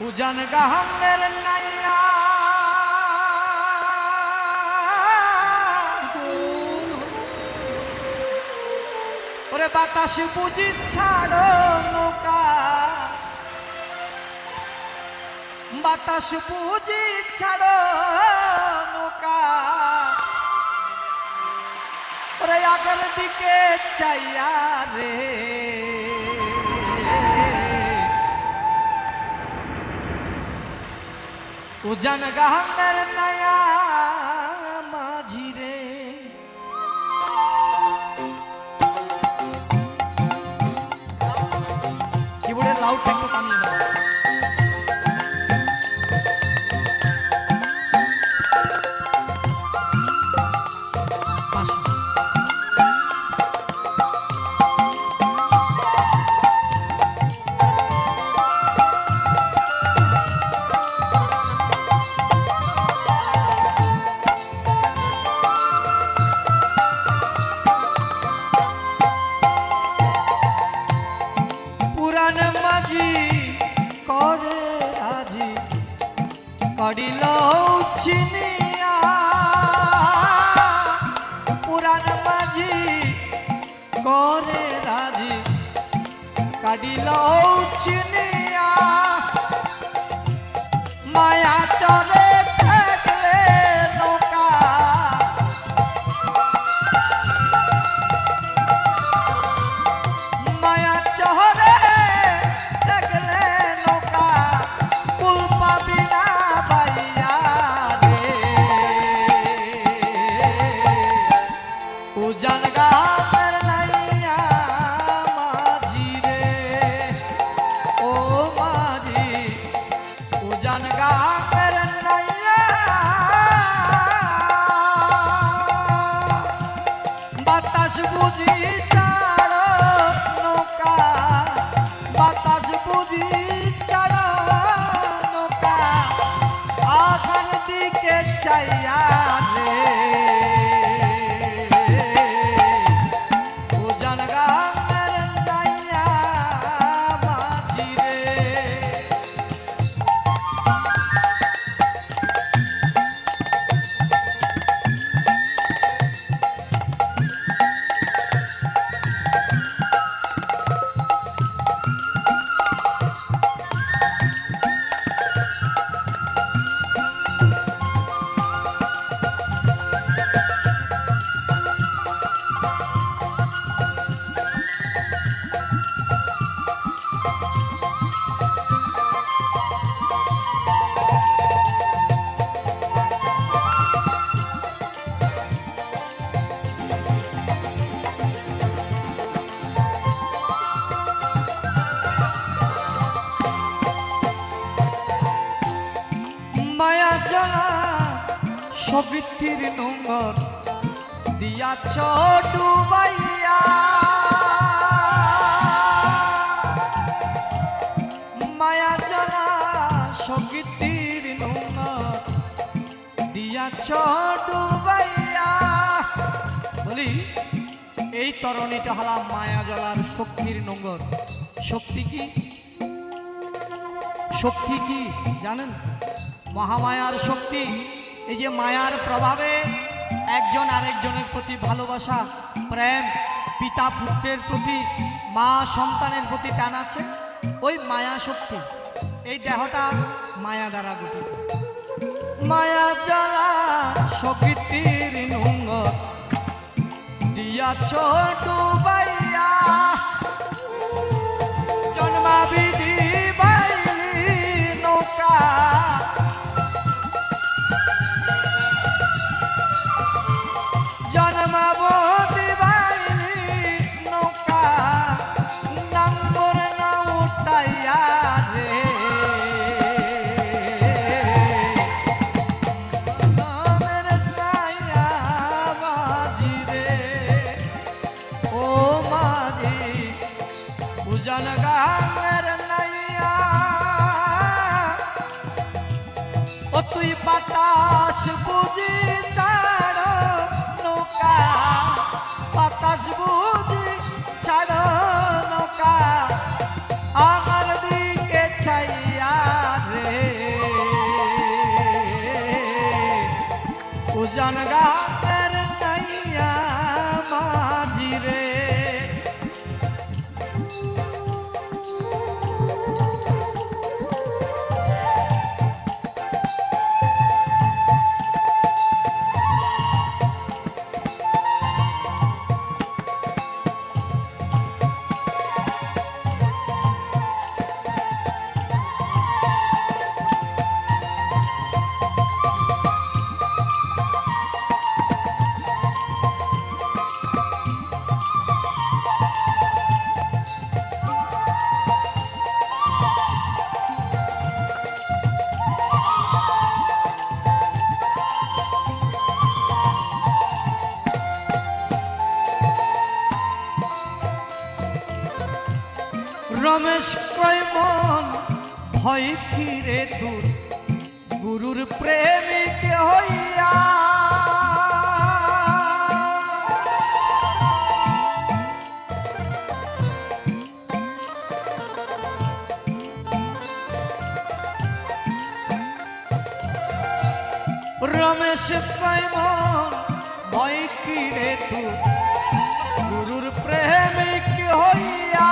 উজান গাহামের নাইয়া ওরে বাতাস বুঝি ছাড়ো নৌকা বাতাস বুঝি ছাড়ো নৌকা ওরে আগের দিকে চাইয়া রে উজান গাহামের নয়া মাঝি রে কিবোর্ডের লাউডটা একটু কমিয়ে দাও কডিল চিনিয়া পুরাণ মাঝি করে রাজি। কাডিল চিনিয়া মায়া চরে চাইয়া সবৃত্তির নোংর দিয়াছ ডুবাইয়া। মায়া জানা সবৃত্তির নোংর দিয়াছ ডুবাইয়া। বলি, এই তরণীটা হলাম মায়া জলার শক্তির নোংর শক্তি কি? শক্তি কি, জানেন? মহামায়ার শক্তি এই যে মায়ার প্রভাবে একজন আরেকজনের প্রতি ভালোবাসা, প্রেম, পিতা পুত্রের প্রতি, মা সন্তানের প্রতি টান আছে? ওই মায়া শক্তি, এই দেহটা মায়া দ্বারা গঠিত। মায়া যারা শক্তির নুঙ্গ, দিয়াছ ডুবাইয়া জন্মাবিধি উজান গামের নাইয়া। ও তুই বাতাস বুঝি ছাড়ো নৌকা বাতাস বুঝি নামে সবাই মন ভয় ফিরে দূর। গুরুর প্রেমিক হইয়া রমেশ পাইমন ভয় কিরে তুই গুরুর প্রেমিক হইয়া?